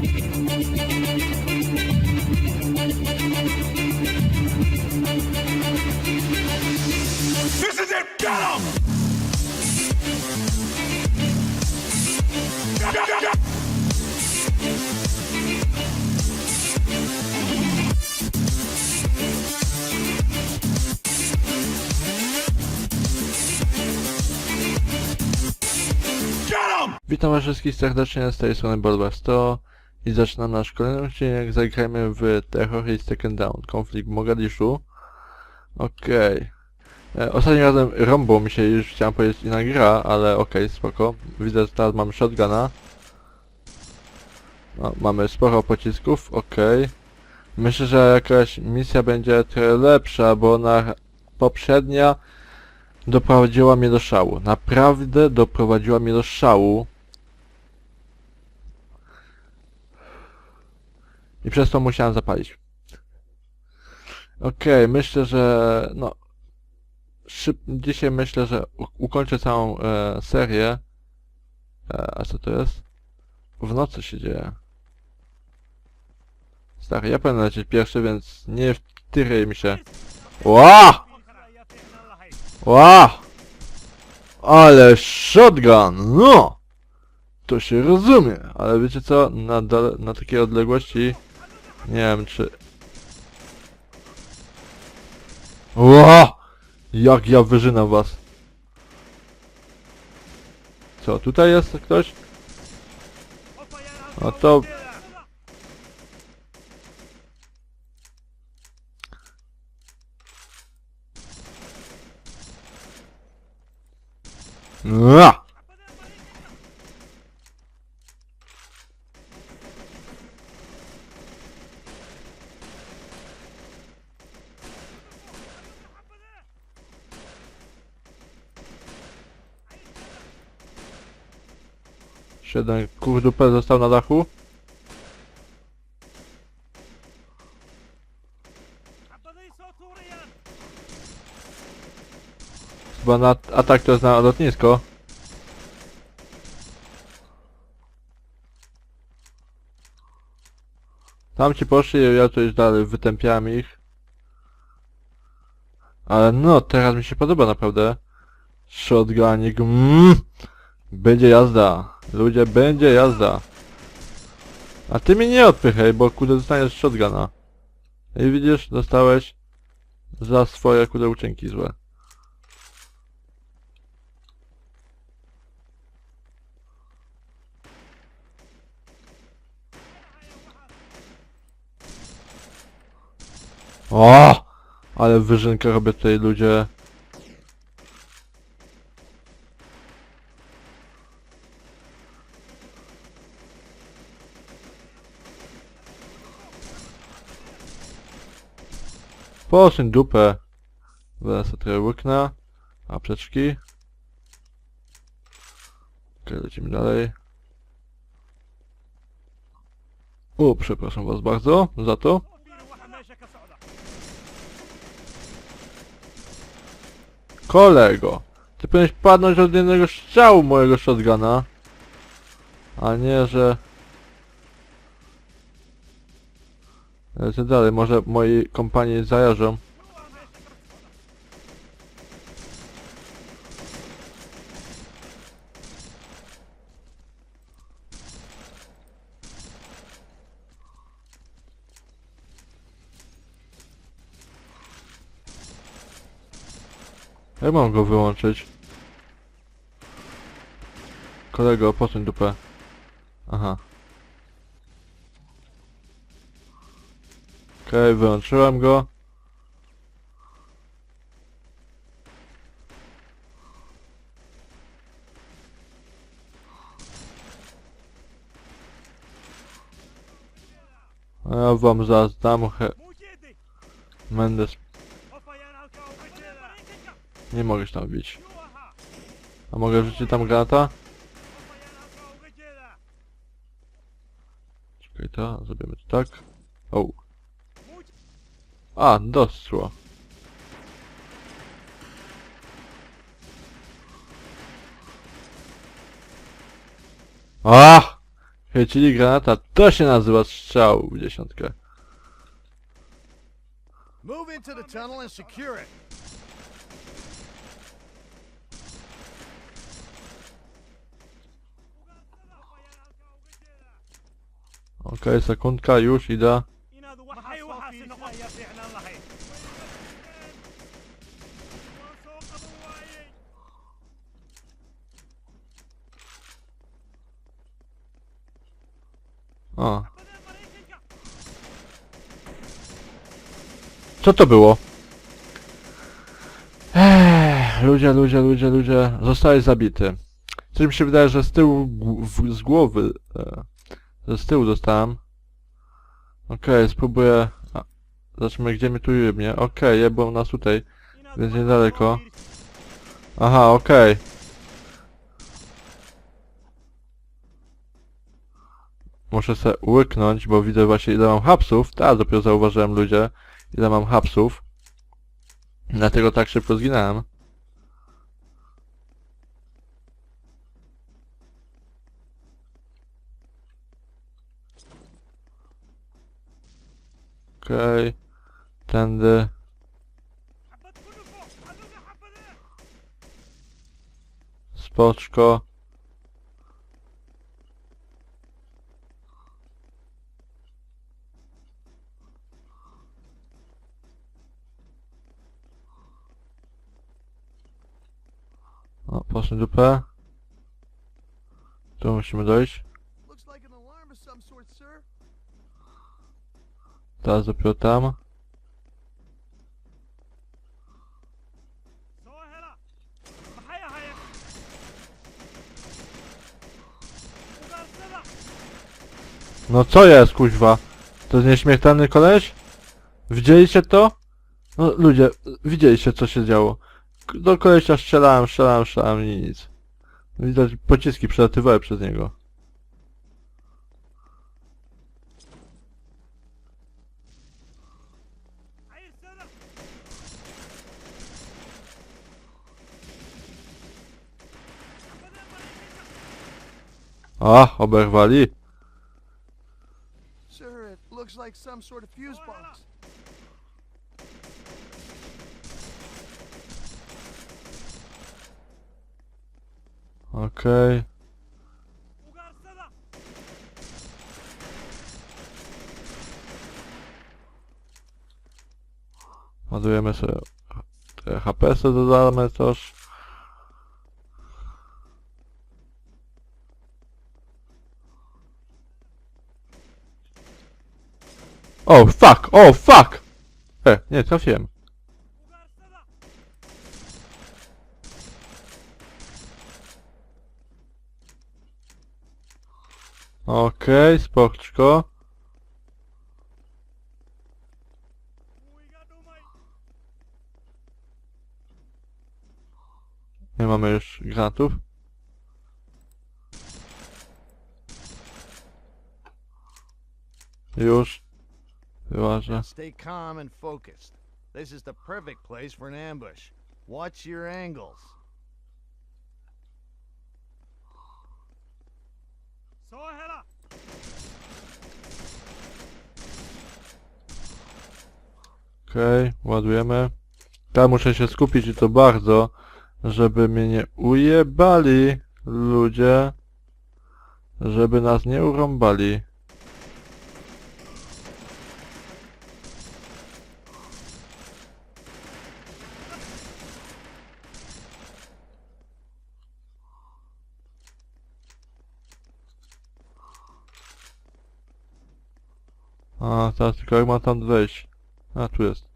This is it! Get him! Witam was wszystkich serdecznie z tej strony Bolbar 100 i zaczynam nasz kolejny odcinek. Zagrajmy w Terrorist Second Down, konflikt Mogadiszu. Okej. E, Ostatnim razem rąbło mi się już chciałem powiedzieć inna gra, ale okej, spoko. Widzę, że teraz mamy shotguna. No, mamy sporo pocisków, okej. Myślę, że jakaś misja będzie trochę lepsza, bo na poprzednia doprowadziła mnie do szału. Naprawdę doprowadziła mnie do szału. I przez to musiałem zapalić. Okej, myślę, że no szyb... dzisiaj myślę, że ukończę całą e, serię. E, a co to jest? W nocy się dzieje. Stary, ja powinien lecieć pierwszy, więc nie wtyrej mi się. Ła! Ła! Ale shotgun, no! To się rozumie, ale wiecie co? Na, na takiej odległości nie wiem czy... Ła! Jak ja wyżynam was. Co, tutaj jest ktoś? No to... Ła! Siedem kurdupel został na dachu. Chyba na atak to jest na lotnisko. Tam ci poszli, ja tu już dalej wytępiałem ich. Ale no, teraz mi się podoba naprawdę. Shotgunik, mmm. Będzie jazda. Ludzie, będzie jazda. A ty mi nie odpychaj, bo kurde dostaniesz shotguna. I widzisz, dostałeś za swoje kurde uczynki złe. O! Ale wyżynkę robię tutaj ludzie. Posuń dupę. Zaraz sobie trochę łyknę. Apteczki. Okej, lecimy dalej. O, przepraszam was bardzo za to. Kolego, ty powinieneś padnąć od jednego strzału mojego shotguna. A nie, że... Lecę dalej, może moi kompanii zajarzą. Jak mam go wyłączyć? Kolego, posuń dupę. Aha. Okej, wyłączyłem go. Ja wam zaraz dam he... Mendes. Nie mogę się tam bić. A mogę rzucić tam granata? Czekaj to, zrobimy to tak. O. A, dostło. A! Chwycili granata, to się nazywa strzał w dziesiątkę. Move into the tunnel and secure it. Okej, sekundka, już idę. O, co to było? Eee, ludzie, ludzie, ludzie, ludzie, zostałeś zabity. Coś mi się wydaje, że z tyłu, w, z głowy, e, z tyłu dostałem. Okej, spróbuję, a, zobaczmy gdzie mnie tu jebnie. Okej, jebą nas tutaj. Więc niedaleko. Aha, okej. Muszę se łyknąć, bo widzę właśnie ile mam hapsów. Teraz dopiero zauważyłem ludzie, ile mam hapsów. Dlatego tak szybko zginąłem. Okej. Tędy. aduga xabadee Spoczko. O, poszli dupę. Tu musimy dojść. Teraz dopiero tam. No co jest, kuźwa? To jest nieśmiertelny koleś? Widzieliście to? No ludzie, widzieliście co się działo. Do kolesia strzelałem, strzelałem, strzelałem i nic. Widać pociski przelatywały przez niego. A, oberwali. Sir, it looks like some sort of fuse box. Okej. Ładujemy sobie te HPS-y dodamy też. O, fuck! O, fuck! E, nie, trafiłem. Okej, spoczko. iga dhumay Nie mamy już granatów. Już. Wyłażę. Stay calm and focused. This is the perfect place for an ambush. Watch your angles. Okej, ładujemy. Teraz muszę się skupić i to bardzo, żeby mnie nie ujebali ludzie. Żeby nas nie urąbali. A, teraz tylko jak ma tam wejść. A, tu jest.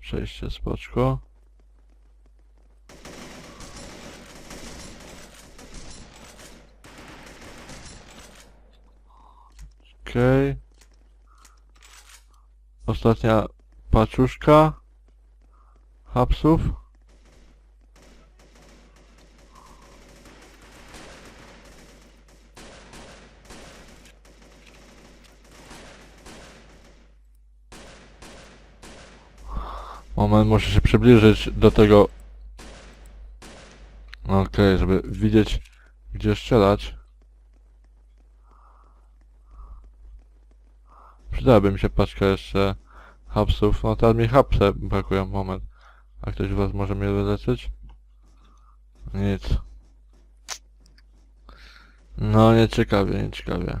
Przejście, spoczko. Okej. Ostatnia paczuszka. Hapsów. Moment, muszę się przybliżyć do tego. Okej, żeby widzieć gdzie strzelać. Przydałaby mi się paczka jeszcze hapsów. No teraz mi hapse brakują, moment. A ktoś z was może mnie wyleczyć? Nic. No nieciekawie, nieciekawie.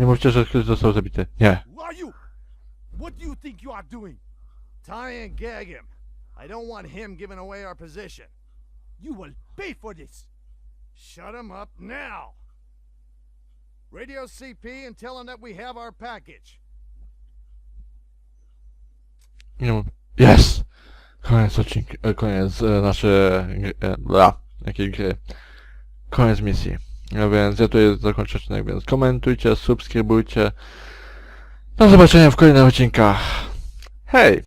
Nie mówcie, że ktoś został zabity. Nie. Who are you? What do you think you are doing? Tie and gag him. I don't want him giving away our position. You will pay for this Shut him up now. Radio CP and tell him that we have our package. Nie mów. Yes! Koniec odcinka, e, koniec e, naszej, e, bla, jakiej gry. Koniec misji. No więc ja tutaj zakończę odcinek, więc komentujcie, subskrybujcie. Do zobaczenia w kolejnych odcinkach. Hej!